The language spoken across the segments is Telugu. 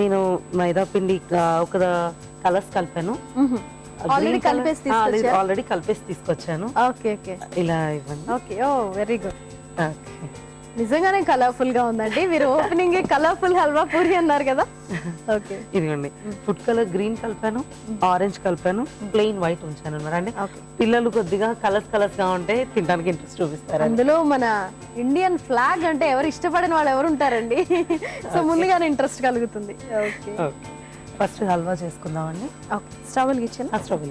నేను మైదా పిండి ఒక కలర్స్ కలిపాను. ఆల్రెడీ కలిపేసి? ఆల్రెడీ కలిపేసి తీసుకొచ్చాను. Okay okay. ఇలా ఇవ్వండి. Okay oh very good. Okay. నిజంగానే కలర్ఫుల్గా ఉందండి. మీరు ఓపెనింగ్ కలర్ఫుల్ హల్వా పూరి అన్నారు కదా. ఓకే ఇదిగోండి. ఫుడ్ కలర్ గ్రీన్ కలిపాను ఆరెంజ్ కలిపాను ప్లెయిన్ వైట్ ఉంచాను అనమాట అంటే ఓకే పిల్లలు కొద్దిగా కలర్స్ కలర్స్గా ఉంటే తినడానికి ఇంట్రెస్ట్ చూపిస్తారు అందులో మన ఇండియన్ ఫ్లాగ్ అంటే ఎవరు ఇష్టపడిన వాళ్ళు ఎవరు ఉంటారండి. సో ముందుగానే ఇంట్రెస్ట్ కలుగుతుంది. ఓకే ఫస్ట్ హల్వా చేసుకుందామండి. ఓకే స్టవ్ వెలిగించాను స్టవ్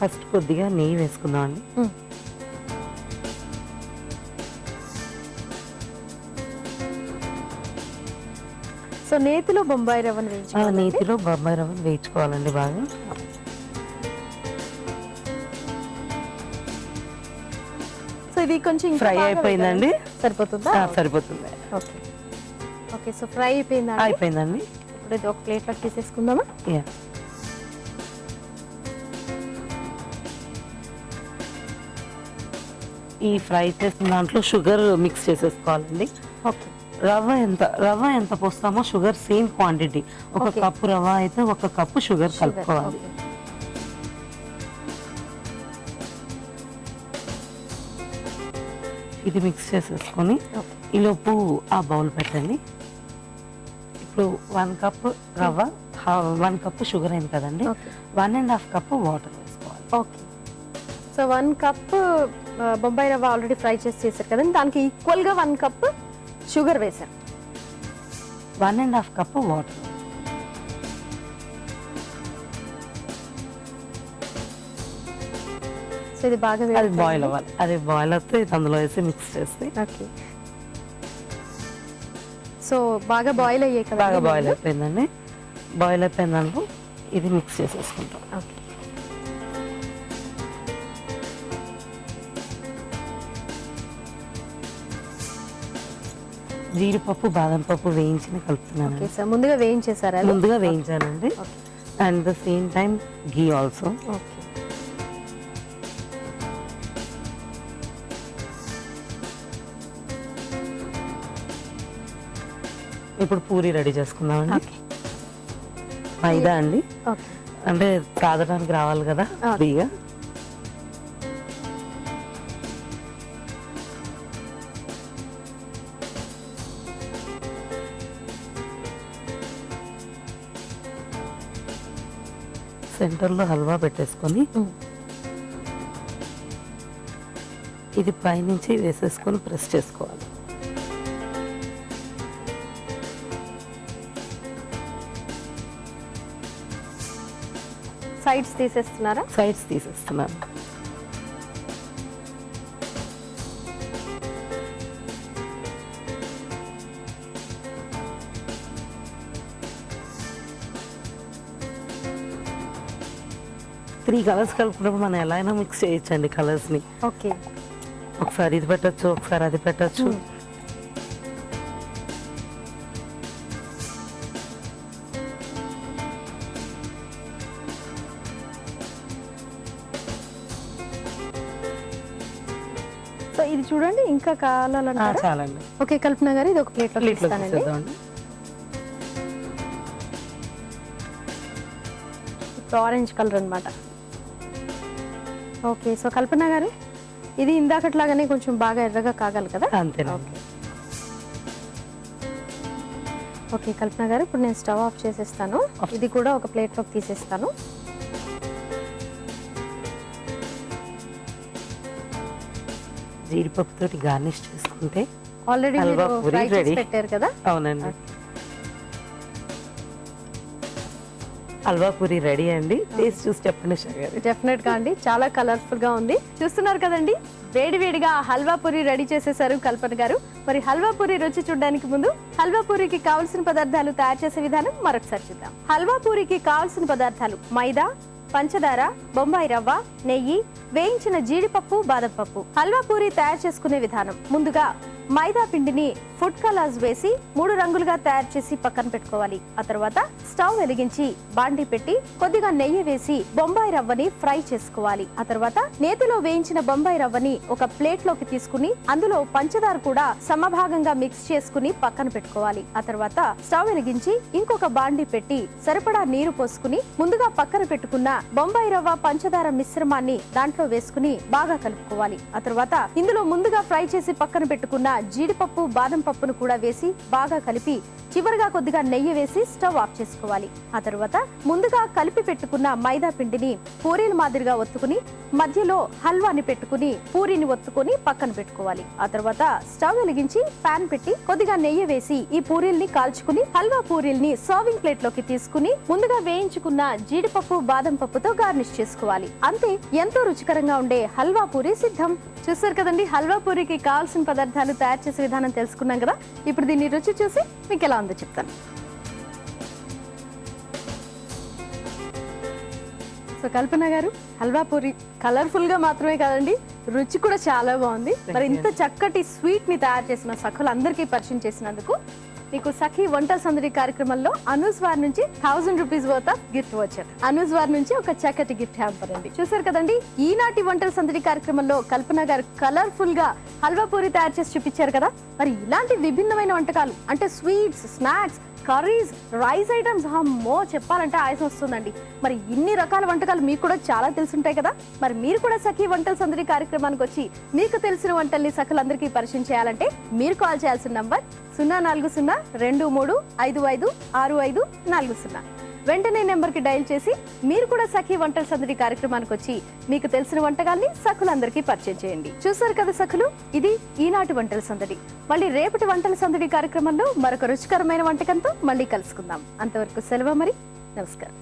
ఫస్ట్ కొద్దిగా నెయ్యి వేసుకుందామండి. సో నేతిలో బొంబాయి రవ్వను వేయించుకోవాలి నేతిలో బొంబాయి రవ్వ వేయించుకోవాలండి బాగా. సో ఇది కొంచెం ఫ్రై అయిపోయిందండి. సరిపోతుందా? సరిపోతుంది. ఓకే. ఓకే సో ఫ్రై అయిపోయిందా అయిపోయిందండి. ఇప్పుడు ఇది ఒక ప్లేట్లో తీసేసుకుందామా? యా ఈ ఫ్రై చేసిన దాంట్లో షుగర్ మిక్స్ చేసేసుకోవాలండి. ఓకే. రవ్వ ఎంత రవ్వ ఎంత పోస్తామో షుగర్ సేమ్ క్వాంటిటీ. ఒక. కప్పు రవ్వ అయితే ఒక కప్పు షుగర్ కలుపుకోవాలి. ఇది మిక్స్ చేసేసుకొని ఈలోపు ఆ బౌల్ పెట్టండి. ఇప్పుడు వన్ కప్ రవ్వ వన్ కప్ షుగర్ అయింది కదండి. One and half cup water వేసుకోవాలి. Okay. So one cup Bombay రవ్వ ఆల్రెడీ ఫ్రై చేసి చేశారు కదండి. దానికి ఈక్వల్గా వన్ కప్ షుగర్ వేశారు one and half cup water. So ఇది బాగా అది. బాయిల్ అవ్వాలి. అది బాయిల్ అవుతే అందులో వేసి మిక్స్ చేస్తే ఓకే. సో బాగా బాయిల్ అయ్యాయి కదా బాగా బాయిల్ అయిపోయిందండి. బాయిల్ అయిపోయిన దాంట్లో ఇది మిక్స్ చేసేసుకుంటాం. ఓకే. జీడిపప్పు బాదం పప్పు వేయించిన కలుపుతున్నాను సార్. ముందుగా వేయించేసారా? ముందుగా వేయించానండి. And the same time ghee also okay. ఇప్పుడు పూరి రెడీ చేసుకుందామండి. మైదా అండి. అంటే తాగడానికి రావాలి కదా. ఫ్రీగా. సెంటర్లో హల్వా పెట్టేసుకొని. ఇది పైనుంచి వేసేసుకొని ప్రెస్ చేసుకోవాలి. సైడ్స్ తీసేస్తున్నారా? సైడ్స్ తీసేస్తున్నాను. త్రీ కలర్స్ కలుపుకున్నప్పుడు మనం ఎలా అయినా మిక్స్ చేయొచ్చండి కలర్స్ని. ఓకే. ఒకసారి ఇది పెట్టచ్చు ఒకసారి అది పెట్టచ్చు. సో ఇది చూడండి ఇంకా ఆ, కావాలంటారా చాలండి. ఓకే కల్పన గారు ఇది ఒక ప్లేట్లో ప్లేట్లో తీస్తానండి. ఆరెంజ్ కలర్ అన్నమాట. ఓకే సో కల్పన గారు ఇది ఇందాకట్లాగానే కొంచెం బాగా ఎర్రగా కాగాలి కదా? అంతేనండి. ఓకే కల్పన గారు ఇప్పుడు నేను స్టవ్ ఆఫ్ చేసేస్తాను. ఇది కూడా ఒక ప్లేట్లోకి తీసేస్తాను. జీడిపప్పు తోటి గార్నిష్ చేసుకుంటే ఆల్రెడీ. పెట్టారు కదా? అవునండి. హల్వా పూరి రెడీ అండి. టేస్ట్ చూసి చెప్పండి డెఫినెట్గా అండి. చాలా కలర్ఫుల్గా ఉంది. చూస్తున్నారు కదండి? వేడి వేడిగా హల్వా పూరి రెడీ చేసేసారు కల్పన గారు. మరి హల్వా పూరి రుచి చూడడానికి ముందు హల్వా పూరికి కావలసిన పదార్థాలు తయారు చేసే విధానం మరొకసారి చూద్దాం. హల్వా పూరికి కావలసిన పదార్థాలు మైదా పంచదార బొంబాయి రవ్వ నెయ్యి వేయించిన జీడిపప్పు బాదం పప్పు. హల్వా పూరి తయారు చేసుకునే విధానం ముందుగా మైదా పిండిని ఫుడ్ కలర్స్ వేసి మూడు రంగులుగా తయారు చేసి పక్కన పెట్టుకోవాలి. ఆ తర్వాత స్టవ్ వెలిగించి బాండి పెట్టి కొద్దిగా నెయ్యి వేసి బొంబాయి రవ్వని ఫ్రై చేసుకోవాలి. ఆ తర్వాత నేతిలో వేయించిన బొంబాయి రవ్వని ఒక ప్లేట్లోకి తీసుకుని అందులో పంచదార కూడా సమభాగంగా మిక్స్ చేసుకుని పక్కన పెట్టుకోవాలి. ఆ తర్వాత స్టవ్ వెలిగించి ఇంకొక బాండి పెట్టి సరిపడా నీరు పోసుకుని ముందుగా పక్కన పెట్టుకున్న బొంబాయి రవ్వ పంచదార మిశ్రమాన్ని దాంట్లో వేసుకుని బాగా కలుపుకోవాలి. ఆ తర్వాత ఇందులో ముందుగా ఫ్రై చేసి పక్కన పెట్టుకున్న జీడిపప్పు బాదం పప్పును కూడా వేసి బాగా కలిపి చివరిగా కొద్దిగా నెయ్యి వేసి స్టవ్ ఆఫ్ చేసుకోవాలి. ఆ తర్వాత ముందుగా కలిపి పెట్టుకున్న మైదా పిండిని పూరీల మాదిరిగా ఒత్తుకుని మధ్యలో హల్వాని పెట్టుకుని పూరీని ఒత్తుకొని పక్కన పెట్టుకోవాలి. ఆ తర్వాత స్టవ్ వెలిగించి పాన్ పెట్టి కొద్దిగా నెయ్యి వేసి ఈ పూరీల్ని కాల్చుకుని హల్వా పూరీల్ని సర్వింగ్ ప్లేట్లోకి తీసుకుని ముందుగా వేయించుకున్న జీడిపప్పు బాదం పప్పుతో గార్నిష్ చేసుకోవాలి. అంతే ఎంతో రుచికరంగా ఉండే హల్వా పూరి సిద్ధం. చూస్తారు కదండి హల్వా పూరికి కావాల్సిన పదార్థాలు తయారు చేసే విధానం తెలుసుకున్నాం కదా? ఇప్పుడు దీన్ని రుచి చూసి మీకు ఎలా ఉందో చెప్తాను. సో కల్పన గారు హల్వా పూరి కలర్ఫుల్గా మాత్రమే కాదండి రుచి కూడా చాలా బాగుంది. మరి ఇంత చక్కటి స్వీట్ని తయారు చేసిన సఖులందరికీ పరిచయం చేసినందుకు మీకు సఖీ వంట సందడి కార్యక్రమంలో అనూస్ వారి నుంచి thousand rupees worth of gift వచ్చారు అనూస్ వారి నుంచి ఒక చక్కటి గిఫ్ట్ హ్యాంపర్ అండి. చూసారు కదండి? ఈనాటి వంటల సందడి కార్యక్రమంలో కల్పన గారు కలర్ఫుల్గా హల్వా పూరి తయారు చేసి చూపించారు కదా? మరి ఇలాంటి విభిన్నమైన వంటకాలు అంటే sweets snacks curries rice items అమ్మో చెప్పాలంటే ఆయాసం వస్తుందండి. మరి ఇన్ని రకాల వంటకాలు మీకు కూడా చాలా తెలుసుంటాయి కదా? మరి మీరు కూడా సఖీ వంటల సందడి కార్యక్రమానికి వచ్చి మీకు తెలిసిన వంటల్ని సఖలందరికీ పరిచయం చేయాలంటే మీరు కాల్ చేయాల్సిన నంబర్ సున్నా నాలుగు సున్నా రెండు మూడు ఐదు ఐదు ఆరు ఐదు నాలుగు సున్నా. వెంటనే నెంబర్కి డయల్ చేసి మీరు కూడా సఖీ వంటల సందడి కార్యక్రమానికి వచ్చి మీకు తెలిసిన వంటకాల్ని సఖులందరికీ పరిచయం చేయండి. చూసారు కదా సఖులు? ఇది ఈనాటి వంటల సందడి. మళ్ళీ రేపటి వంటల సందడి కార్యక్రమంలో మరొక రుచికరమైన వంటకంతో మళ్ళీ కలుసుకుందాం. అంతవరకు సెలవు మరి నమస్కారం.